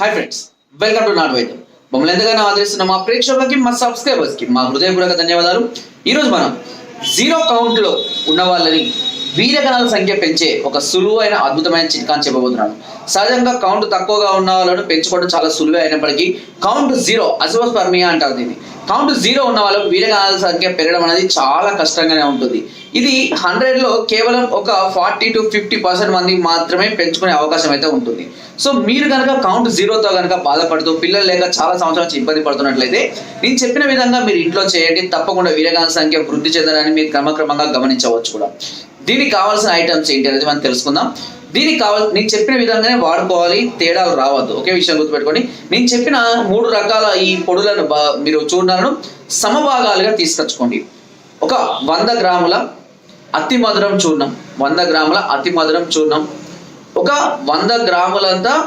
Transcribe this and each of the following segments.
Hi friends welcome to నాట్ వైద్యం మమ్మల్ని ఎంతగానో ఆదరిస్తున్న మా ప్రేక్షకులకి మా సబ్స్క్రైబర్స్కి మా హృదయపూర్వక ధన్యవాదాలు. ఈరోజు మనం జీరో కౌంట్లో ఉన్న వాళ్ళని వీరగణాల సంఖ్య పెంచే ఒక సులువైన అద్భుతమైన చిట్కాని చెప్పబోతున్నాను. సహజంగా కౌంట్ తక్కువగా ఉన్న వాళ్ళను పెంచుకోవడం చాలా సులువే అయినప్పటికీ కౌంట్ జీరో అజోస్పర్మియా అంటారు దీన్ని. కౌంట్ జీరో ఉన్న వాళ్ళకు వీరగణాల సంఖ్య పెరగడం అనేది చాలా కష్టంగానే ఉంటుంది. ఇది హండ్రెడ్లో కేవలం ఒక ఫార్టీ టు ఫిఫ్టీ పర్సెంట్ మంది మాత్రమే పెంచుకునే అవకాశం అయితే ఉంటుంది. సో మీరు కనుక కౌంట్ జీరోతో కనుక బాధపడుతూ పిల్లలు లేక చాలా సంవత్సరాల నుంచి ఇబ్బంది పడుతున్నట్లయితే నేను చెప్పిన విధంగా మీరు ఇంట్లో చేయండి. తప్పకుండా వీరగాన సంఖ్య వృద్ధి చెందడాన్ని మీరు క్రమక్రమంగా గమనించవచ్చు కూడా. దీనికి కావాల్సిన ఐటమ్స్ ఏంటి అనేది మనం తెలుసుకుందాం. దీనికి కావాలి నేను చెప్పిన విధంగానే వాడుకోవాలి తేడాలు రావద్దు. ఒకే విషయం గుర్తుపెట్టుకోండి. నేను చెప్పిన మూడు రకాల ఈ పొడులను బా- మీరు చూడాలను సమభాగాలుగా తీసుకొచ్చుకోండి. ఒక వంద గ్రాముల అతి మధురం చూర్ణం. వంద గ్రాముల అతి మధురం చూర్ణం. ఒక వంద గ్రాములంతా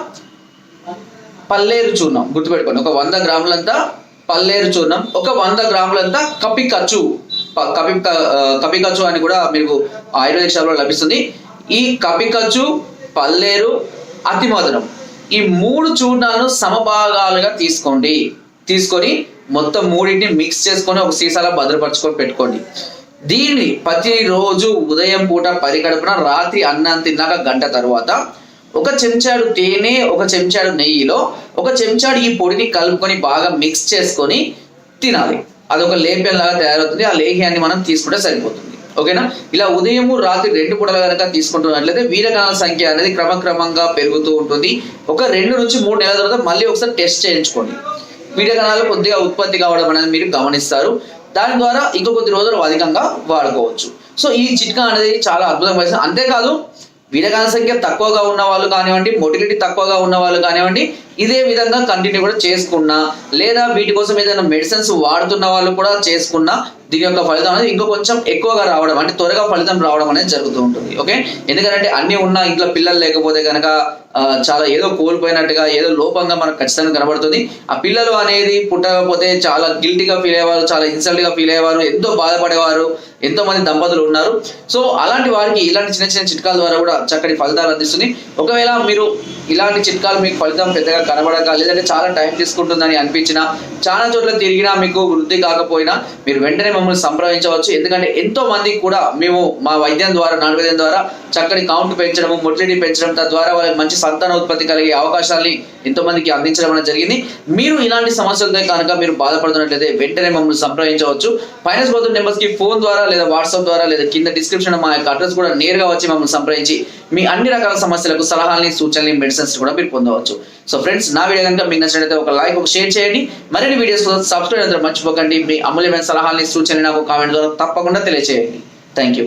పల్లేరు చూర్ణం. గుర్తుపెట్టుకోండి. ఒక వంద గ్రాములంతా పల్లేరు చూర్ణం. ఒక వంద గ్రాములంతా కపికచ్చు ప- కపి క- కపికచ్చు అని కూడా మీకు ఆయుర్వేద షాప్లో లభిస్తుంది. ఈ కపికచ్చు పల్లేరు అతి మధురం ఈ మూడు చూర్ణాలను సమభాగాలుగా తీసుకోండి. తీసుకొని మొత్తం మూడింటిని మిక్స్ చేసుకొని ఒక సీసాలో భద్రపరచుకొని పెట్టుకోండి. దీన్ని ప్రతిరోజు ఉదయం పూట పరిగడుపున రాత్రి అన్నం తిన్నాక గంట తర్వాత ఒక చెంచాడు తేనె ఒక చెంచాడు నెయ్యిలో ఒక చెంచాడు ఈ పొడిని కలుపుకొని బాగా మిక్స్ చేసుకొని తినాలి. అదొక లేప్యం లాగా తయారవుతుంది. ఆ లేహ్యాన్ని మనం తీసుకుంటే సరిపోతుంది. ఓకేనా? ఇలా ఉదయము రాత్రి రెండు పూటలు కనుక తీసుకుంటున్నట్లయితే వీరగణాల సంఖ్య అనేది క్రమక్రమంగా పెరుగుతూ ఉంటుంది. ఒక రెండు నుంచి మూడు నెలల తర్వాత మళ్ళీ ఒకసారి టెస్ట్ చేయించుకోండి. వీరగణాలు కొద్దిగా ఉత్పత్తి కావడం అనేది మీరు గమనిస్తారు. దాని ద్వారా ఇంకో కొద్ది రోజులు అధికంగా వాడుకోవచ్చు. సో ఈ చిట్కా అనేది చాలా అద్భుతమైన అంతేకాదు వీరగాన సంఖ్య తక్కువగా ఉన్న వాళ్ళు కానివ్వండి మొటిలిటీ తక్కువగా ఉన్న వాళ్ళు కానివ్వండి ఇదే విధంగా కంటిన్యూ కూడా చేసుకున్నా లేదా వీటి కోసం ఏదైనా మెడిసిన్స్ వాడుతున్న వాళ్ళు కూడా చేసుకున్నా దీని యొక్క ఫలితం అనేది ఇంకో కొంచెం ఎక్కువగా రావడం అంటే త్వరగా ఫలితం రావడం అనేది జరుగుతూ ఉంటుంది. ఓకే? ఎందుకంటే అన్ని ఉన్న ఇంట్లో పిల్లలు లేకపోతే కనుక చాలా ఏదో కోల్పోయినట్టుగా ఏదో లోపంగా మనకు ఖచ్చితంగా కనబడుతుంది. ఆ పిల్లలు అనేది పుట్టకపోతే చాలా గిల్టీగా ఫీల్ అయ్యేవారు చాలా ఇన్సల్ట్గా ఫీల్ అయ్యేవారు ఎంతో బాధపడేవారు ఎంతో మంది దంపతులు ఉన్నారు. సో అలాంటి వారికి ఇలాంటి చిన్న చిన్న చిట్కాల ద్వారా కూడా చక్కటి ఫలితాలు అందిస్తుంది. ఒకవేళ మీరు ఇలాంటి చిట్కాలు మీకు ఫలితం పెద్దగా కనబడక లేదంటే చాలా టైం తీసుకుంటుందని అనిపించినా చాలా చోట్ల తిరిగినా మీకు వృద్ధి కాకపోయినా మీరు వెంటనే మమ్మల్ని సంప్రదించవచ్చు ఎందుకంటే ఎంతో మంది కూడా మేము మా వైద్యం ద్వారా నాటు ద్వారా చక్కటి కౌంట్ పెంచడము మొటిలిటీ పెంచడం తద్వారా వాళ్ళకి మంచి సంతాన ఉత్పత్తి కలిగే అవకాశాలని ఎంతో మందికి అందించడం అనేది జరిగింది. మీరు ఇలాంటి సమస్యలతో కనుక మీరు బాధపడుతున్నట్లయితే వెంటనే మమ్మల్ని సంప్రదించవచ్చు. ఫైనాన్స్ బోధన నెంబర్స్కి ఫోన్ ద్వారా లేదా వాట్సాప్ ద్వారా లేదా కింద డిస్క్రిప్షన్ మా యొక్క అడ్రస్ కూడా నేరుగా వచ్చి మమ్మల్ని సంప్రదించి మీ అన్ని రకాల సమస్యలకు సలహాలని సూచనలు మెడిసిన్స్ కూడా మీరు పొందవచ్చు. సో ఫ్రెండ్స్ నా వీడియో కనుక మీకు నచ్చినట్లయితే ఒక లైక్ ఒక షేర్ చేయండి. మరిన్ని వీడియోస్ కోసం సబ్స్క్రైబ్ అందరూ మర్చిపోకండి. మీ అమూల్యమైన సలహాలని సూచనలు నాకు కామెంట్ ద్వారా తప్పకుండా తెలియచేయండి. Thank you